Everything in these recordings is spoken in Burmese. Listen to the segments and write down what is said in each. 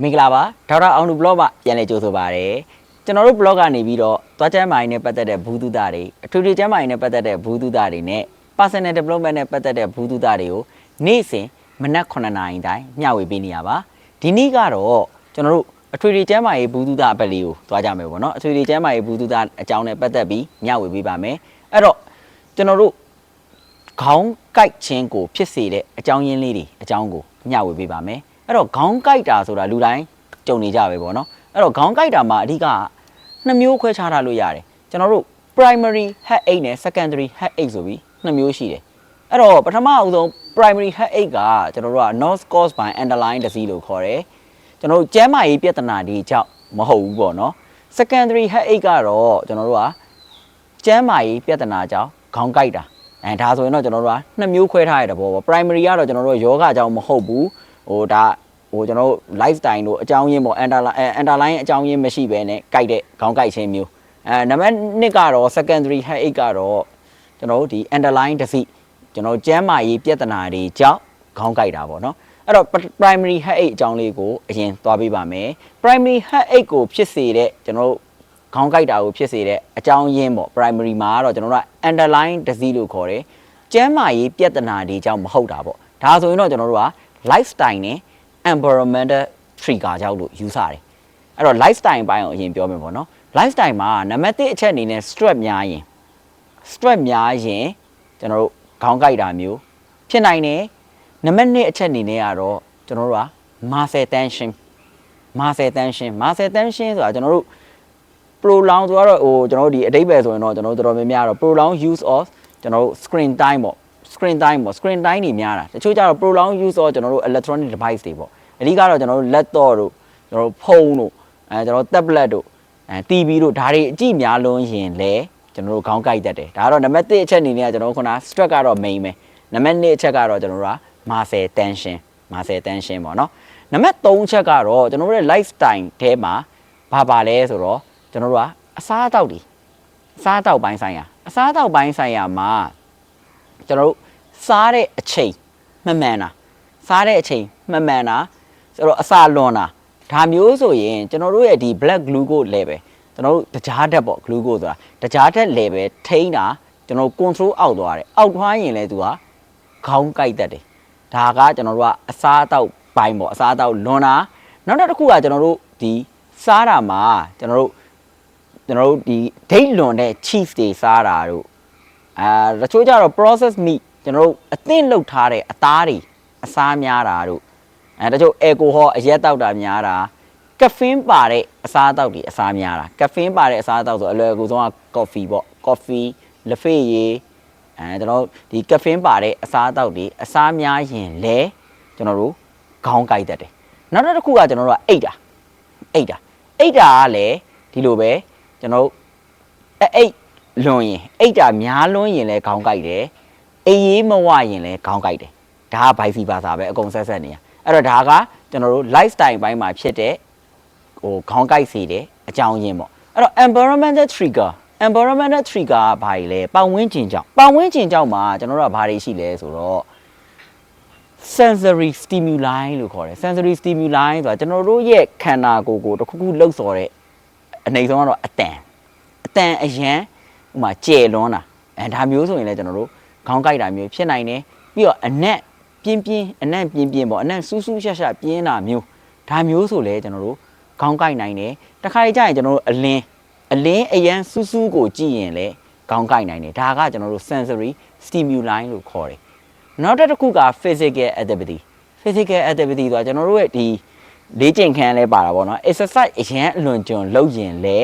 မင်္ဂလာပါဒေါက်တာအောင်လူ blog မှာပြန်လည်ကြိုဆိုပါရစေကျွန်တော်တို့ blog ကနေပြီးတော့သွားချမ်းမိုင်းနဲ့ပတ်သက်တဲ့ဘူးတုဒတွေအထူးထူးချမ်းမိုင်းနဲ့ပတ်သက်တဲ့ဘူးတုဒတွေနဲ့ personal development နဲ့ပတ်သက်တဲ့ဘူးတုဒတွေကိုနေ့စဉ်မနက်9နာရီတိုင်းမျှဝေပေးနေရပါဒီနေ့ကတော့ကျွန်တော်တို့အထွေထွေချမ်းမိုင်းဘူးတုဒအပတ်လေးကိုသွားကြမယ်ပေါ့နော်အထွေထွေချမ်းမိုင်းဘူးတုဒအကြောင်းနဲ့ပတ်သက်ပြီးမျှဝေပေးပါမယ်အဲ့တော့ကျွန်တော်တို့ခေါင်းကိုက်ခြင်းကိုဖြစ်စေတဲ့အကြောင်းရင်းလေးတွေအကြောင်းကိုမျှဝေပေးပါမယ် အဲ့တော့ခေါင်းကိုက်တာဆိုတာလူတိုင်းကြုံနေကြပဲပေါ့နော်အဲ့တော့ခေါင်းကိုက်တာမှာအဓိကနှစ်မျိုးခွဲခြားထားလို့ရတယ်ကျွန်တော်တို့ primary headache နဲ့ secondary headache ဆိုပြီးနှစ်မျိုးရှိတယ်အဲ့တော့ပထမအဦးဆုံး primary headache ကကျွန်တော်တို့က not caused by underlying disease လို့ခေါ်တယ်ကျွန်တော်တို့ကျန်းမာရေးပြဿနာတွေကြောင့်မဟုတ်ဘူးပေါ့နော် secondary headache ကတော့ကျွန်တော်တို့ကကျန်းမာရေးပြဿနာကြောင့်ခေါင်းကိုက်တာအဲဒါဆိုရင်တော့ကျွန်တော်တို့ကနှစ်မျိုးခွဲထားရတဲ့ဘောပေါ့ primary ကတော့ကျွန်တော်တို့ယောဂအကြောင်းမဟုတ်ဘူး ဟိုဒါဟိုကျွန်တော်တို့ lifestyle တို့အကြောင်းရင်းပေါ့ underline အဲ underline အကြောင်းရင်းမရှိဘဲနဲ့ကိုက်တဲ့ခေါင်းကိုက်ခြင်းမျိုးအဲနံပါတ်1ကတော့ secondary headache ကတော့ကျွန်တော်တို့ဒီ underline disease ကျွန်တော်တို့ကျန်းမာရေးပြဿနာတွေကြောင့်ခေါင်းကိုက်တာပေါ့နော်အဲ့တော့ primary headache အကြောင်းလေးကိုအရင်သွားပြပါမယ် primary headache ကိုဖြစ်စေတဲ့ကျွန်တော်တို့ခေါင်းကိုက်တာကိုဖြစ်စေတဲ့အကြောင်းရင်းပေါ့ primary မှာကတော့ကျွန်တော်တို့က underlying disease လို့ခေါ်တယ်။ကျန်းမာရေးပြဿနာတွေကြောင့်မဟုတ်တာပေါ့။ဒါဆိုရင်တော့ကျွန်တော်တို့က lifestyle နဲ့ environmental trigger ကြောင့်လို့ယူဆတယ်။အဲ့တော့ lifestyle ဘိုင်းကိုအရင်ပြောမယ်ပေါ့နော်။ lifestyle မှာနံပါတ်1အချက်အနေနဲ့ stress များရင် stress များရင်ကျွန်တော်တို့ခေါင်းကိုက်တာမျိုးဖြစ်နိုင်တယ်။နံပါတ်2အချက်အနေနဲ့ကတော့ကျွန်တော်တို့က muscle tension muscle tension muscle tension ဆိုတာကျွန်တော်တို့ prolong ဆိုတော့ဟိုကျွန်တော်တို့ဒီအတိတ်ပဲဆိုရင်တော့ကျွန်တော်တို့တော်တော်များများတော့ prolong use of ကျွန်တော်တို့ screen time ပေါ့ screen time ပေါ့ screen time တွေများတာတချို့ကျတော့ prolong use of ကျွန်တော်တို့ electronic device တွေပေါ့အဓိကတော့ကျွန်တော်တို့ laptop တို့ကျွန်တော်တို့ဖုန်းတို့အဲကျွန်တော်တို့ tablet တို့အဲ TV တို့ဒါတွေအကြည့်များလွန်းရင်လေကျွန်တော်တို့ခေါင်းကိုက်တတ်တယ်ဒါကတော့နံပါတ်1အချက်အနေနဲ့ကကျွန်တော်တို့ခုန stress ကတော့ main ပဲနံပါတ်2အချက်ကတော့ကျွန်တော်တို့က muscle tension muscle tension ပေါ့နော်နံပါတ်3အချက်ကတော့ကျွန်တော်တို့ရဲ့ lifestyle ထဲမှာဘာပါလဲဆိုတော့ကျွန်တော်တို့ကအစားအသောက်တွေအစားအသောက်ပိုင်းဆိုင်ရာအစားအသောက်ပိုင်းဆိုင်ရာမှာ ကျွန်တော်တို့စားတဲ့အချိန်မမှန်တာစားတဲ့အချိန်မမှန်တာဆိုတော့အစာလွန်တာဒါမျိုးဆိုရင်ကျွန်တော်တို့ရဲ့ဒီ black glucose level ကျွန်တော်တို့တကြားဓာတ်ပေါ့ glucose ဆိုတာတကြားဓာတ် level ထိန်းတာကျွန်တော်တို့ control အောက်သွားတယ်အောက်သွားရင်လည်းသူကခေါင်းကိုက်တတ်တယ်ဒါကကျွန်တော်တို့ကအစားအသောက်ပိုင်းပေါ့အစားအသောက်လွန်တာနောက်တစ်ခုကကျွန်တော်တို့ဒီစားတာမှာကျွန်တော်တို့ကျွန်တော်တို့ဒီဒိတ်လွန်တဲ့ cheese တွေစားတာတို့ အာတချို့ကျတော့ process meat ကျွန်တော်တို့အသင့်လုပ်ထားတဲ့အသားတွေအစားများတာတို့အဲတချို့ alcohol အရက်တောက်တာများတာကဖင်းပါတဲ့အစားအသောက်တွေအစားများတာကဖင်းပါတဲ့အစားအသောက်ဆိုအလွယ်အကူဆုံးက coffee ပေါ့ coffee လက်ဖေးရည်အဲကျွန်တော်တို့ဒီကဖင်းပါတဲ့အစားအသောက်တွေအစားများရင်လဲကျွန်တော်တို့ခေါင်းကိုက်တတ်တယ်နောက်တစ်ခုကကျွန်တော်တို့ကအိတ်တာအိတ်တာအိတ်တာကလည်းဒီလိုပဲကျွန်တော်တို့အဲအိတ် လွန်ရင်အိတ်တာများလွန်ရင်လည်းခေါင်းကိုက်တယ်အေးရေးမဝရင်လည်းခေါင်းကိုက်တယ်ဒါကဘိုက်စီပါစာပဲအကုန်ဆက်ဆက်နေရအဲ့တော့ဒါကကျွန်တော်တို့ lifestyle ဘိုင်းမှာဖြစ်တဲ့ဟိုခေါင်းကိုက်စေတဲ့အကြောင်းရင်းပေါ့အဲ့တော့ environmental trigger environmental trigger ကဘာကြီးလဲပတ်ဝန်းကျင်ကြောင့်ပတ်ဝန်းကျင်ကြောင့်မှာကျွန်တော်တို့ကဘာတွေရှိလဲဆိုတော့ sensory stimuli လို့ခေါ်တယ် sensory stimuli ဆိုတာကျွန်တော်တို့ရဲ့ခန္ဓာကိုယ်ကိုတစ်ခုခုလှုပ်ဆော်တဲ့အနေဆုံးကတော့အတန်အတန်အရန် ဥမာကျဲလွန်းတာအဲဒါမျိုးဆိုရင်လည်းကျွန်တော်တို့ခေါင်းကိုက်တာမျိုးဖြစ်နိုင်တယ်ပြီးတော့အနက်ပြင်းပြင်းအနက်ပြင်းပြင်းပေါ့အနက်စူးစူးရှက်ရှက်ပြင်းတာမျိုးဒါမျိုးဆိုလည်းကျွန်တော်တို့ခေါင်းကိုက်နိုင်တယ်တခါကြရင်ကျွန်တော်တို့အလင်းအလင်းအရန်စူးစူးကိုကြည့်ရင်လည်းခေါင်းကိုက်နိုင်တယ်ဒါကကျွန်တော်တို့ sensory stimuli လို့ခေါ်တယ်နောက်တစ်ခုက physical activity physical activity ဆိုတာကျွန်တော်တို့ရဲ့ဒီလေ့ကျင့်ခန်းလဲပါတာပေါ့နော် exercise အရင်အလွန်ကျွံလုပ်ရင်လဲ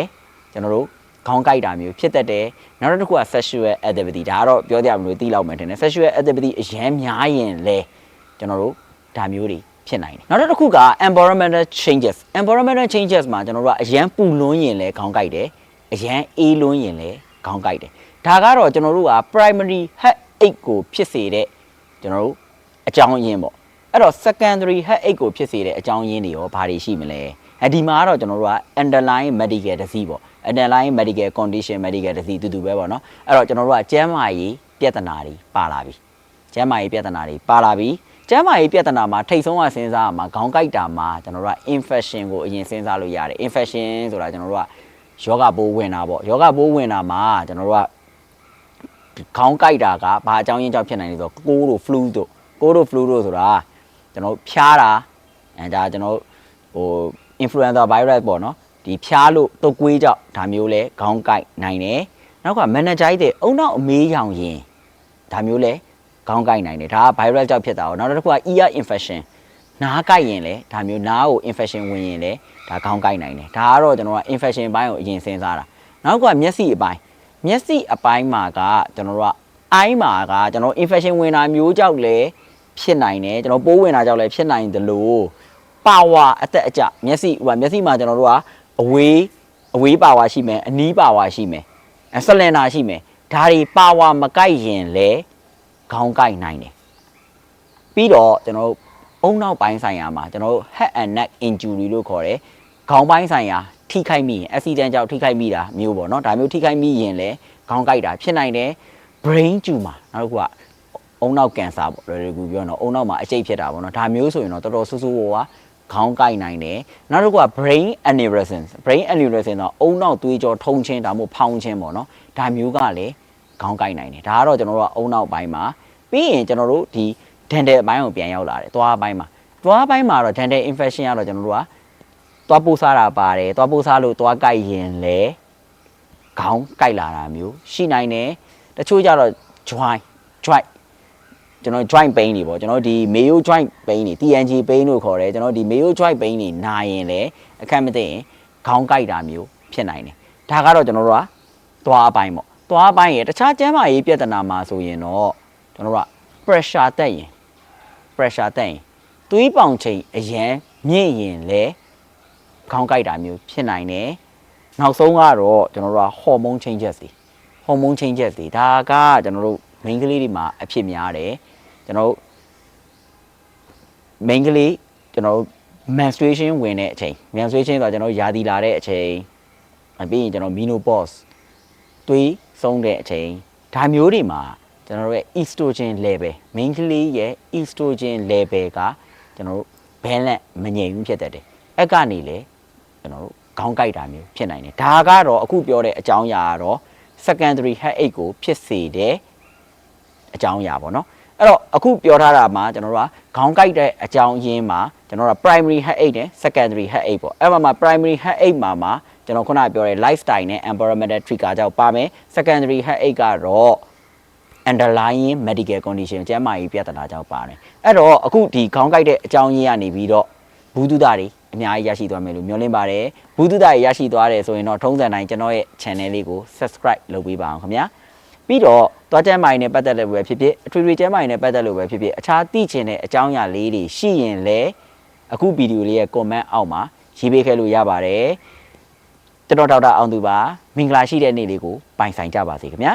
ကျွန်တော်တို့ ခေါင်းကိုက်တာမျိုးဖြစ်တတ်တယ်နောက်တစ်ခုက sexual activity ဒါကတော့ပြောကြမလို့သိလောက်မယ်ထင်တယ် sexual activity အရင်များရင်လဲကျွန်တော်တို့ဒါမျိုးတွေဖြစ်နိုင်တယ်နောက်တစ်ခုက environmental changes environmental changes မှာကျွန်တော်တို့ကအရန်ပူလွန်းရင်လဲခေါင်းကိုက်တယ်အရန်အေးလွန်းရင်လဲခေါင်းကိုက်တယ်ဒါကတော့ကျွန်တော်တို့က primary headache ကိုဖြစ်စေတဲ့ကျွန်တော်တို့အကြောင်းရင်းပေါ့အဲ့တော့ secondary headache ကိုဖြစ်စေတဲ့အကြောင်းရင်းတွေရောဘာတွေရှိမလဲအဲဒီမှာကတော့ကျွန်တော်တို့က underlying medical disease ပေါ့ underlying medical condition medical disease တူတူပဲပေါ့နော်အဲ့တော့ကျွန်တော်တို့ကကျန်းမာရေးပြဿနာတွေပါလာပြီကျန်းမာရေးပြဿနာတွေပါလာပြီကျန်းမာရေးပြဿနာမှာထိတ်ဆုံးကစဉ်းစားရမှာခေါင်းကိုက်တာမှာကျွန်တော်တို့က infection ကိုအရင်စဉ်းစားလို့ရတယ် infection ဆိုတာကျွန်တော်တို့ကယောဂပိုးဝင်တာပေါ့ယောဂပိုးဝင်တာမှာကျွန်တော်တို့ကခေါင်းကိုက်တာကဘာအကြောင်းရင်းကြောင့်ဖြစ်နိုင်လဲဆိုတော့ကိုးတို့ flu တို့ကိုးတို့ flu တို့ဆိုတာကျွန်တော်တို့ဖျားတာအဲဒါကျွန်တော်တို့ဟို influenza virus ပေါ့နော် ဒီဖျားလို့တုပ်ကွေးကြောင့်ဒါမျိုးလဲခေါင်းကိုက်နိုင်တယ်နောက်က meningitis အုံနောက်အမေးရောင်ရင်ဒါမျိုးလဲခေါင်းကိုက်နိုင်တယ်ဒါက virus ကြောင့်ဖြစ်တာ哦နောက်တစ်ခုက ear infection နားကိုက်ရင်လေဒါမျိုးနားကို infection ဝင်ရင်လေဒါခေါင်းကိုက်နိုင်တယ်ဒါကတော့ကျွန်တော်က infection ဘိုင်းကိုအရင်စဉ်းစားတာနောက်ကမျက်စိအပိုင်းမျက်စိအပိုင်းမှာကကျွန်တော်တို့ကအိုင်းမှာကကျွန်တော် infection ဝင်တာမျိုးကြောင့်လေဖြစ်နိုင်တယ်ကျွန်တော်ပိုးဝင်တာကြောင့်လည်းဖြစ်နိုင်တယ်လို့ပါဝါအသက်အကျမျက်စိဟိုမျက်စိမှာကျွန်တော်တို့က အဝေးအဝေးပါဝါရှိမယ်အနီးပါဝါရှိမယ်အဲဆလင်နာရှိမယ်ဒါတွေပါဝါမကိုက်ရင်လေခေါင်းကိုက်နိုင်တယ်ပြီးတော့ကျွန်တော်တို့အုံနောက်ပိုင်းဆိုင်ရာမှာကျွန်တော်တို့ head and neck injury လို့ခေါ်တယ်။ခေါင်းပိုင်းဆိုင်ရာထိခိုက်မိရင် accident ကြောင့်ထိခိုက်မိတာမျိုးပေါ့နော်။ဒါမျိုးထိခိုက်မိရင်လည်းခေါင်းကိုက်တာဖြစ်နိုင်တယ်။ brain tumor နောက်တစ်ခုကအုံနောက်ကင်ဆာပေါ့လွယ်လွယ်ကူပြောတော့အုံနောက်မှာအကျိတ်ဖြစ်တာပေါ့နော်။ဒါမျိုးဆိုရင်တော့တော်တော်ဆူဆူဝါးဝါ ခေါင်းကိုက်နိုင်တယ်။နောက်တစ်ခုက brain aneurysm brain aneurysm တော့အုံနောက်သွေးကြောထုံးခြင်းဒါမှမဟုတ်ဖောင်းခြင်းပေါ့နော်။ဒါမျိုးကလည်းခေါင်းကိုက်နိုင်တယ်။ဒါကတော့ကျွန်တော်တို့ကအုံနောက်ပိုင်းမှာပြီးရင်ကျွန်တော်တို့ဒီ dental အပိုင်းကိုပြန်ရောက်လာတယ်သွားအပိုင်းမှာသွားအပိုင်းမှာတော့ dental infection ကတော့ကျွန်တော်တို့ကသွားပိုးစားတာပါတယ်သွားပိုးစားလို့သွားကိုက်ရင်လေခေါင်းကိုက်လာတာမျိုးရှိနိုင်တယ်တချို့ကြတော့ joint joint ကျွန်တော် joint pain တွေပေါ့ကျွန်တော်ဒီ mayo joint pain တွေ TNG pain လို့ခေါ်တယ်ကျွန်တော်ဒီ mayo joint pain တွေနာရင်လေအခက်မသိရင်ခေါင်းကိုက်တာမျိုးဖြစ်နိုင်တယ်ဒါကတော့ကျွန်တော်တို့ကသွားအပိုင်းပေါ့သွားအပိုင်းရတခြားကျန်းမာရေးပြဿနာမှာဆိုရင်တော့ကျွန်တော်တို့က pressure တက်ရင် pressure တက်ရင်သွေးပေါင်ချိန်အရန်မြင့်ရင်လေခေါင်းကိုက်တာမျိုးဖြစ်နိုင်တယ်နောက်ဆုံးကတော့ကျွန်တော်တို့က hormone changes တွေ hormone changes တွေဒါကကျွန်တော်တို့ main ကလေးတွေမှာအဖြစ်များတယ်ကျွန်တော်တို့ main ကလေးကျွန်တော်တို့ menstruation ဝင်တဲ့အချိန် menstruation ဆိုတာကျွန်တော်တို့ယာတီလာတဲ့အချိန်ပြီးရင်ကျွန်တော် menopause သွေးဆုံးတဲ့အချိန်ဒါမျိုးတွေမှာကျွန်တော်တို့ရဲ့ estrogen level main ကလေးရဲ့ estrogen level ကကျွန်တော်တို့ balance မငြိမ်ဘူးဖြစ်တတ်တယ်အဲ့ကနေလေကျွန်တော်တို့ခေါင်းကိုက်တာမျိုးဖြစ်နိုင်တယ်ဒါကတော့အခုပြောတဲ့အကြောင်းအရာကတော့ secondary headache ကိုဖြစ်စေတဲ့ အကြောင်းအရာပေါ့နော်အဲ့တော့အခုပြောထားတာမှာကျွန်တော်တို့ကခေါင်းကိုက်တဲ့အကြောင်းရင်းမှာကျွန်တော်တို့က primary headache နဲ့ secondary headache ပေါ့အဲ့မှာမှာ primary headache မှာမှာကျွန်တော်ခုနကပြောတဲ့ lifestyle နဲ့ environmental trigger ကြောင့်ပါမယ် secondary headache ကတော့ underlying medical condition ကျန်းမာရေးပြဿနာကြောင့်ပါတယ်အဲ့တော့အခုဒီခေါင်းကိုက်တဲ့အကြောင်းရင်းကနေပြီးတော့ဘူးတုဒတွေအများကြီးရရှိသွားမယ်လို့မျှော်လင့်ပါတယ်ဘူးတုဒတွေရရှိသွားတယ်ဆိုရင်တော့ထုံးစံတိုင်းကျွန်တော်ရဲ့ channel လေးကို subscribe လုပ်ပေးပါအောင်ခင်ဗျာ ပြီးတော့သွားကျမ်းမာရေးနဲ့ပတ်သက်လို့ပဲဖြစ်ဖြစ်အထွေထွေကျမ်းမာရေးနဲ့ပတ်သက်လို့ပဲဖြစ်ဖြစ်အခြားသိချင်တဲ့အကြောင်းအရာလေးတွေရှိရင်လည်းအခုဗီဒီယိုလေးရဲ့ comment အောက်မှာရေးပေးခဲ့လို့ရပါတယ်ကျွန်တော်ဒေါက်တာအောင်သူပါမင်္ဂလာရှိတဲ့နေ့လေးကိုပိုင်ဆိုင်ကြပါစေခင်ဗျာ